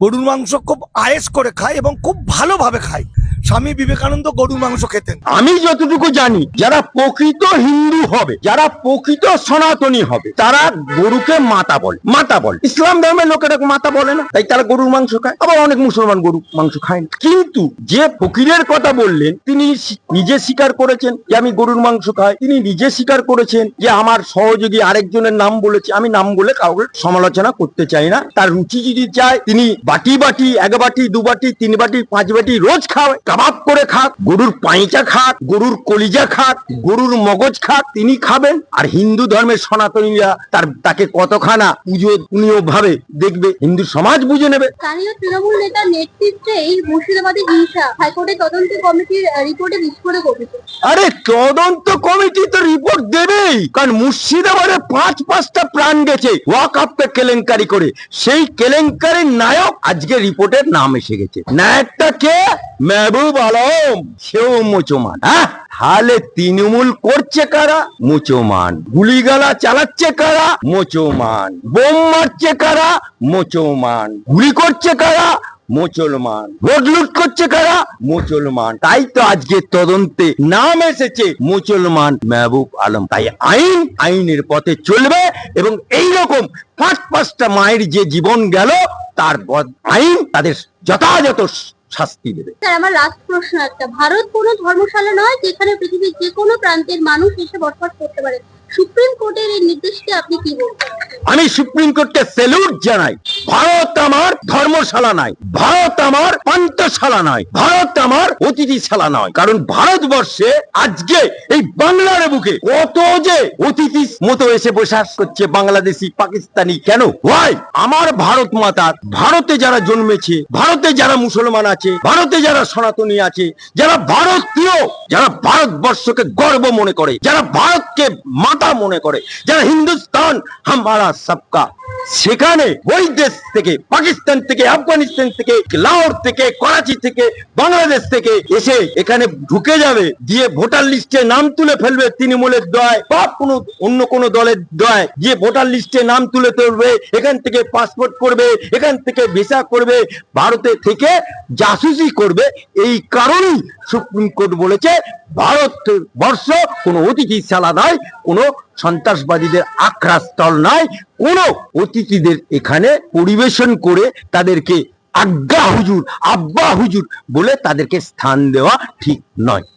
গরুর মাংস খুব আয়েস করে খায় এবং খুব ভালোভাবে খায়। স্বামী বিবেকানন্দ গরুর মাংস খেতেন। আমি যতটুকু জানি, যারা প্রকৃত হিন্দু হবে, যারা প্রকৃত সনাতনী হবে, তারা গরুকে মাতা বলে মাতা বলে। ইসলাম ধর্মের লোকেরা মাতা বলে না, তাই তারা গরুর মাংস খায়। আবার অনেক মুসলমান গরু মাংস খায় না। কিন্তু যে ফকিরের কথা বললেন, তিনি নিজে স্বীকার করেছেন যে আমি গরুর মাংস খাই। তিনি নিজে স্বীকার করেছেন যে আমার সহযোগী আরেকজনের নাম বলেছে। আমি নাম বলে কাউকে সমালোচনা করতে চাই না। তার রুচি যদি চায়, তিনি বাটি বাটি, এক বাটি, দু বাটি, তিন বাটি, পাঁচ বাটি, রোজ খাওয়ায়। কাবাব করে খাক গরুর পাইচা খাক গরুর কলিজা খাক গরুর মগজ খাক তিনি খাবেন। আর হিন্দু ধর্মের সনাতনীরা তার তাকে কতখানা পুজো পুনীয় ভাবে দেখবে হিন্দু সমাজ বুঝে নেবে। স্থানীয় তৃণমূল নেতার নেতৃত্বে এই মুর্শিদাবাদে হিংসা হাইকোর্টের তদন্ত কমিটির রিপোর্টে বিস্ফোরক অভিযোগ আরে তদন্ত কমিটি তো রিপোর্ট দেবেই কারণ মুর্শিদাবাদে পাঁচ, পাঁচটা প্রাণ গেছে ওয়াক আপকে কেলেঙ্কারি করে। সেই কেলেঙ্কারির নায়ক আজকে রিপোর্টের নাম এসে গেছে। নায়কটা কে? মেহবুব আলম। সেও মুচমান। হ্যাঁ তাহলে তৃণমূল করছে কারা? মুচমান। গুলিগালা চালাচ্ছে কারা? মুচমান। বোম মারছে কারা? মুচমান। গুলি করছে কারা? মুসলমান। ভোট লুট করছে কারা? মুসলমান। তাই তো আজকে তদন্তে নাম এসেছে মুসলমান মেহবুব আলম। তাই আইন আইনের পথে চলবে এবং এই রকম পাঁচ পাঁচটা মায়ের যে জীবন গেল তার আইন তাদের যথাযথ শাস্তি দেবে। স্যার আমার লাস্ট প্রশ্ন একটা। ভারত কোনো ধর্মশালা নয় যেখানে পৃথিবীর যে কোনো প্রান্তের মানুষ এসে বসবাস করতে পারে। সুপ্রিম কোর্টের এই নির্দেশকে আপনি কি বলবেন? আমি সুপ্রিম কোর্টকে স্যালুট জানাই। ভারত আমার ধর্মশালা নাই, ভারত আমার পান্তশালা নয় ভারত আমার অতিথিশালা নয়। কারণ ভারতবর্ষে আজকে এই বাংলার বুকে কত যে অতিথি মতো এসে বসাস করছে বাংলাদেশি, পাকিস্তানি, কেন? ওয়াই আমার ভারত মাতার, ভারতে যারা জন্মেছে, ভারতে যারা মুসলমান আছে, ভারতে যারা সনাতনী আছে, যারা ভারতীয়, যারা ভারতবর্ষকে গর্ব মনে করে, যারা ভারতকে মাতা মনে করে, যারা হিন্দুস্তান হামারা সবকা। সেখানে ওই দেশ থেকে, পাকিস্তান থেকে, আফগানিস্তান থেকে লাহোর থেকে, করাচি থেকে, বাংলাদেশ থেকে এসে এখানে ঢুকে যাবে। দিয়ে ভোটার লিস্টে নাম তুলে ফেলবে তৃণমূলের দয় বা কোনো, অন্য কোনো দলের দয় দিয়ে ভোটার লিস্টে নাম তুলে তুলবে এখান থেকে পাসপোর্ট করবে, এখান থেকে ভিসা করবে, ভারতে থেকে জাসুসি করবে। এই কারণেই সুপ্রিম কোর্ট বলেছে ভারত বর্ষ কোনো অতিথিশালা নয়, কোনো সন্ত্রাসবাদীদের আক্রাস্থল নয়, কোনো অতিথিদের এখানে পরিবেশন করে তাদেরকে আজ্ঞা হুজুর, আব্বা হুজুর বলে তাদেরকে স্থান দেওয়া ঠিক নয়।